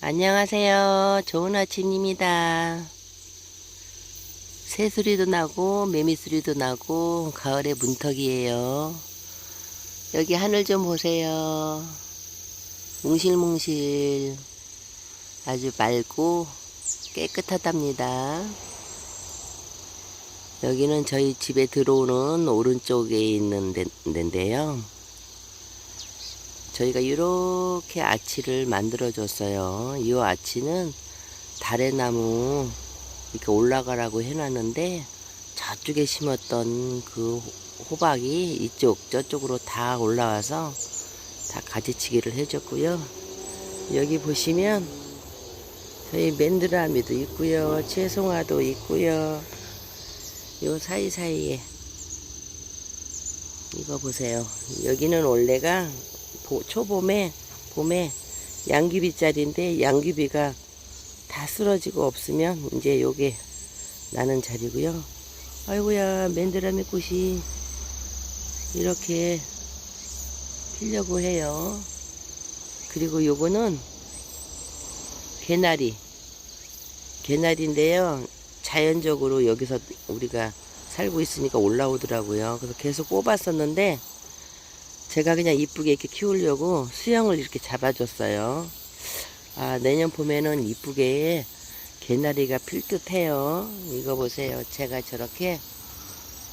안녕하세요. 좋은 아침입니다. 새 소리도 나고 매미 소리도 나고 가을의 문턱이에요. 여기 하늘 좀 보세요. 뭉실뭉실 아주 맑고 깨끗하답니다. 여기는 저희 집에 들어오는 오른쪽에 있는 데, 데인데요. 저희가 이렇게 아치를 만들어 줬어요. 이 아치는 달의 나무 이렇게 올라가라고 해놨는데 저쪽에 심었던 그 호박이 이쪽 저쪽으로 다 올라와서 다 가지치기를 해줬고요. 여기 보시면 저희 맨드라미도 있고요. 채송화도 있고요. 요 사이사이에 이거 보세요. 여기는 원래가 보- 초봄에 봄에 양귀비 자리인데 양귀비가 다 쓰러지고 없으면 이제 요게 나는 자리고요. 아이고야 맨드라미 꽃이 이렇게 피려고 해요. 그리고 요거는 개나리 개나리인데요. 자연적으로 여기서 우리가 살고 있으니까 올라오더라고요. 그래서 계속 꼽았었는데 제가 그냥 이쁘게 이렇게 키우려고 수영을 이렇게 잡아줬어요. 아, 내년 봄에는 이쁘게 개나리가 필 듯해요. 이거 보세요. 제가 저렇게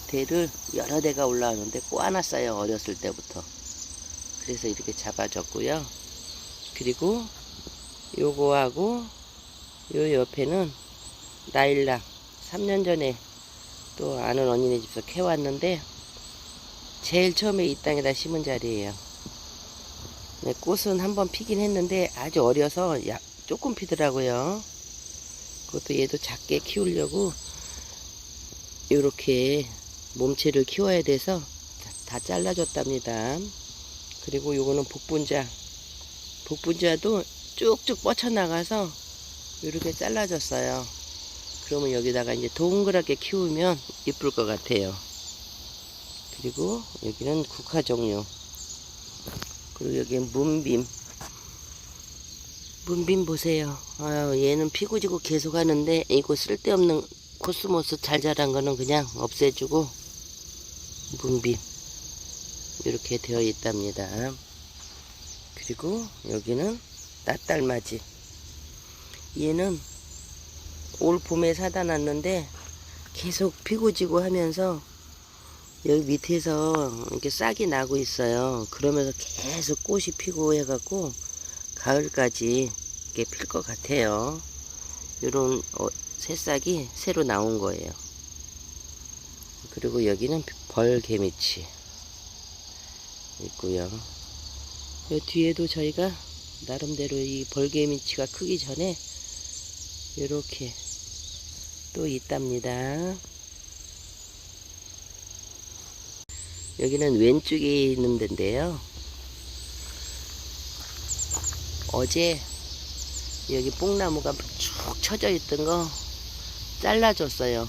대를 여러 대가 올라오는데 꼬아놨어요. 어렸을 때부터. 그래서 이렇게 잡아줬고요. 그리고 요거하고 요 옆에는 나일락 3년 전에 또 아는 언니네 집에서 캐왔는데 제일 처음에 이 땅에다 심은 자리예요. 네, 꽃은 한번 피긴 했는데 아주 어려서 야, 조금 피더라고요. 그것도 얘도 작게 키우려고 이렇게 몸체를 키워야 돼서 다, 다 잘라줬답니다. 그리고 요거는 복분자. 복분자도 쭉쭉 뻗쳐나가서 이렇게 잘라줬어요. 그러면 여기다가 이제 동그랗게 키우면 이쁠 것 같아요. 그리고 여기는 국화 종류. 그리고 여기 문빔. 문빔 보세요. 아유, 얘는 피고 지고 계속 하는데 이거 쓸데없는 코스모스 잘 자란 거는 그냥 없애주고 문빔 이렇게 되어 있답니다. 그리고 여기는 낫달맞이. 얘는 올 봄에 사다 놨는데 계속 피고 지고 하면서 여기 밑에서 이렇게 싹이 나고 있어요. 그러면서 계속 꽃이 피고 해갖고 가을까지 이렇게 필 것 같아요. 이런 어, 새싹이 새로 나온 거예요. 그리고 여기는 벌개미치 있고요. 이 뒤에도 저희가 나름대로 이 벌개미치가 크기 전에 이렇게 또 있답니다. 여기는 왼쪽에 있는 데인데요. 어제 여기 뽕나무가 쭉 쳐져 있던 거 잘라줬어요.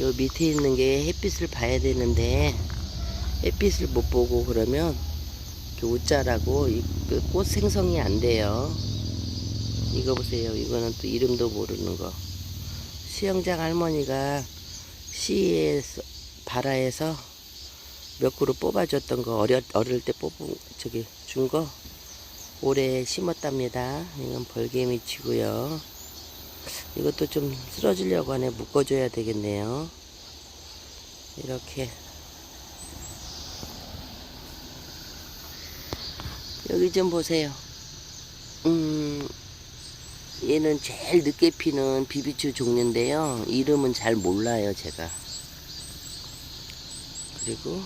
요 밑에 있는 게 햇빛을 봐야 되는데 햇빛을 못 보고 그러면 이렇게 웃자라고 이- 그꽃 생성이 안 돼요. 이거 보세요. 이거는 또 이름도 모르는 거. 수영장 할머니가 시에서 바라에서 몇 그루 뽑아줬던 거 어렸 어릴 때 뽑은 저기 준 거 올해 심었답니다. 이건 벌개미치고요. 이것도 좀 쓰러지려고 하네 묶어줘야 되겠네요. 이렇게 여기 좀 보세요. 음, 얘는 제일 늦게 피는 비비추 종류인데요. 이름은 잘 몰라요, 제가. 그리고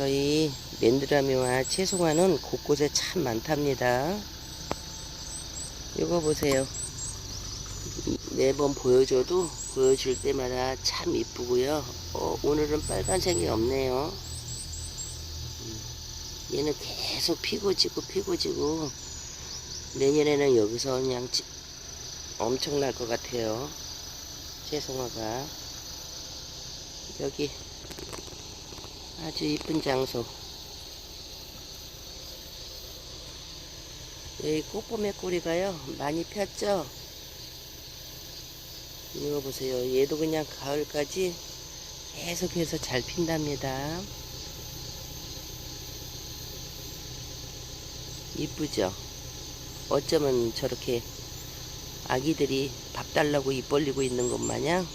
저희 맨드라미와 채송화는 곳곳에 참 많답니다. 이거 보세요. 매번 보여줘도 보여줄 때마다 참 이쁘고요. 어, 오늘은 빨간색이 없네요. 음, 얘는 계속 피고 지고 피고 지고 내년에는 여기서 그냥 지- 엄청날 것 같아요. 채송화가 여기 아주 이쁜 장소. 여기 꼬꼬매 꼬리가요 많이 폈죠? 이거 보세요. 얘도 그냥 가을까지 계속해서 잘 핀답니다. 이쁘죠? 어쩌면 저렇게 아기들이 밥 달라고 입 벌리고 있는 것 마냥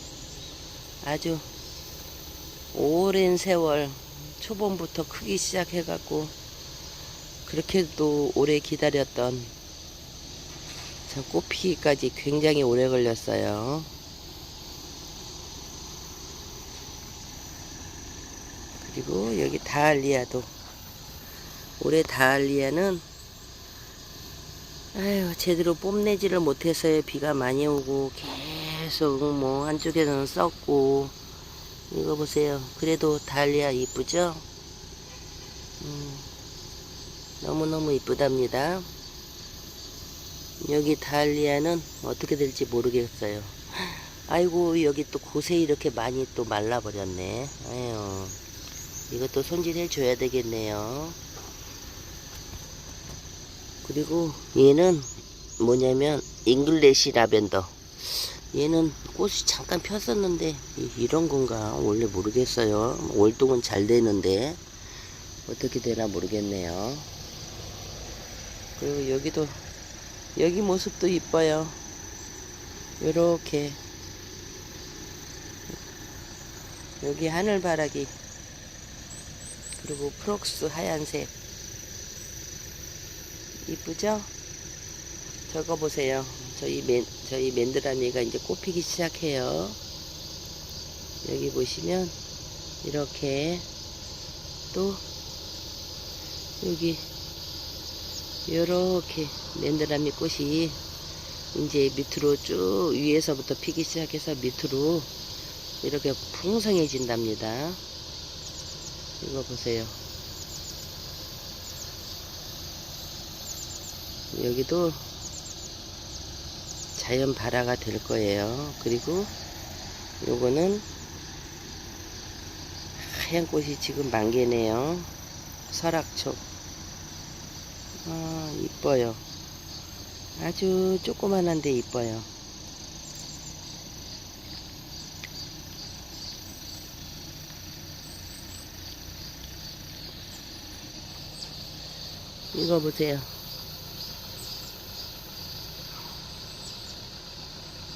아주 오랜 세월 초봄부터 크기 시작해갖고 그렇게도 오래 기다렸던 저 꽃피기까지 굉장히 오래 걸렸어요. 그리고 여기 다알리아도 올해 다알리아는 아유 제대로 뽐내지를 못해서요 비가 많이 오고 계속 뭐 한쪽에서는 썩고 이거 보세요. 그래도 다알리아 이쁘죠? 음, 너무너무 이쁘답니다. 여기 다알리아는 어떻게 될지 모르겠어요. 아이고 여기 또 곳에 이렇게 많이 또 말라버렸네. 아유 이것도 손질해 줘야 되겠네요. 그리고 얘는 뭐냐면 잉글래시 라벤더 얘는 꽃이 잠깐 폈었는데 이- 이런 건가? 원래 모르겠어요. 월동은 잘 되는데 어떻게 되나 모르겠네요. 그리고 여기도 여기 모습도 이뻐요. 요렇게. 여기 하늘바라기. 그리고 프록스 하얀색. 이쁘죠? 저거 보세요. 저희 맨, 저희 맨드라미가 이제 꽃피기 시작해요. 여기 보시면, 이렇게, 또, 여기, 요렇게 맨드라미 꽃이 이제 밑으로 쭉 위에서부터 피기 시작해서 밑으로 이렇게 풍성해진답니다. 이거 보세요. 여기도 자연 발화가 될 거예요. 그리고 요거는 하얀 꽃이 지금 만개네요. 설악초. 아, 이뻐요. 아주 조그만한데 이뻐요. 이거 보세요.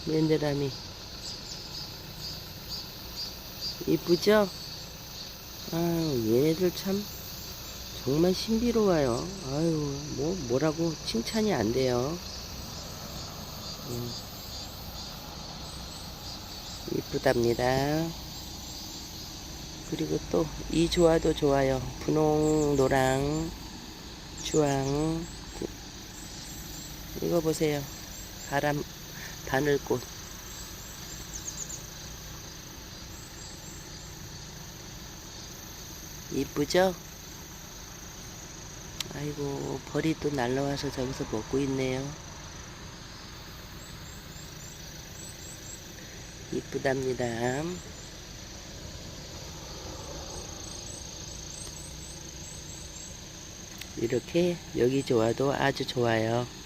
맨드라미 이쁘죠? 아유 얘네들 참 정말 신비로워요. 아유 뭐 뭐라고 칭찬이 안 돼요. 음. 이쁘답니다. 그리고 또 이 조화도 좋아요. 분홍 노랑 주황. 이거 보세요. 바람 바늘꽃. 이쁘죠? 아이고 벌이 또 날라와서 저기서 먹고 있네요. 이쁘답니다. 이렇게 여기 좋아도 아주 좋아요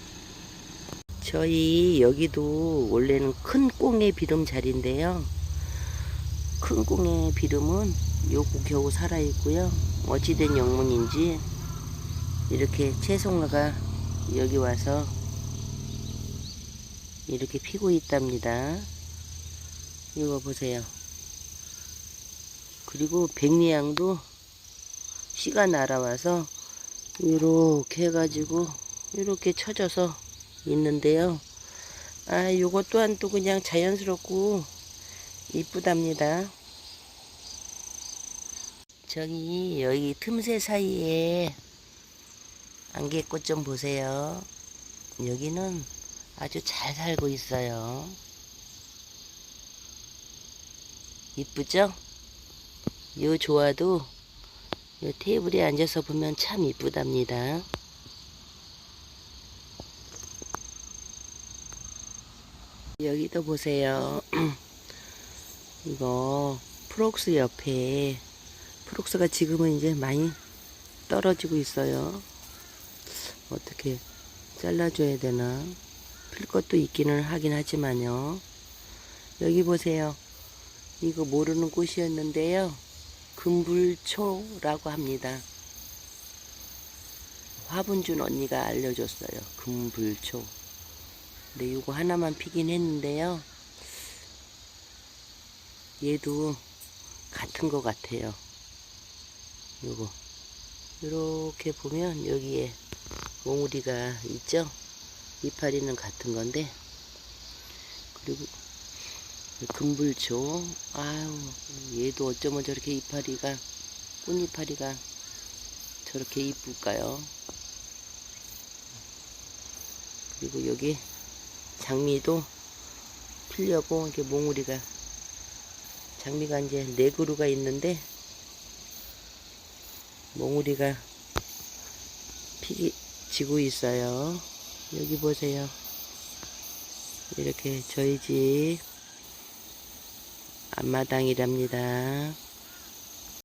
저희 여기도 원래는 큰 꽁의 비름 자리인데요. 큰 꽁의 비름은 요거 겨우 살아있고요. 어찌된 영문인지 이렇게 채송화가 여기 와서 이렇게 피고 있답니다. 이거 보세요. 그리고 백리향도 씨가 날아와서 이렇게 해가지고 이렇게 쳐져서 있는데요. 아, 요것 또한 또 그냥 자연스럽고 이쁘답니다. 저기 여기 틈새 사이에 안개꽃 좀 보세요. 여기는 아주 잘 살고 있어요. 이쁘죠? 요 조화도 요 테이블에 앉아서 보면 참 이쁘답니다. 여기도 보세요. 이거 프록스 옆에 프록스가 지금은 이제 많이 떨어지고 있어요. 어떻게 잘라줘야 되나? 필 것도 있기는 하긴 하지만요. 여기 보세요. 이거 모르는 꽃이었는데요. 금불초라고 합니다. 화분준 언니가 알려줬어요. 금불초. 근데 이거 하나만 피긴 했는데요. 얘도 같은 것 같아요. 요거. 이렇게 보면 여기에 몽우리가 있죠? 이파리는 같은 건데, 그리고 금불초. 아유, 얘도 어쩌면 저렇게 이파리가, 꽃이파리가 저렇게 이쁠까요? 그리고 여기 장미도 피려고 이렇게 몽우리가 장미가 이제 네 그루가 있는데 몽우리가 피기 지고 있어요. 여기 보세요. 이렇게 저희 집 앞마당이랍니다.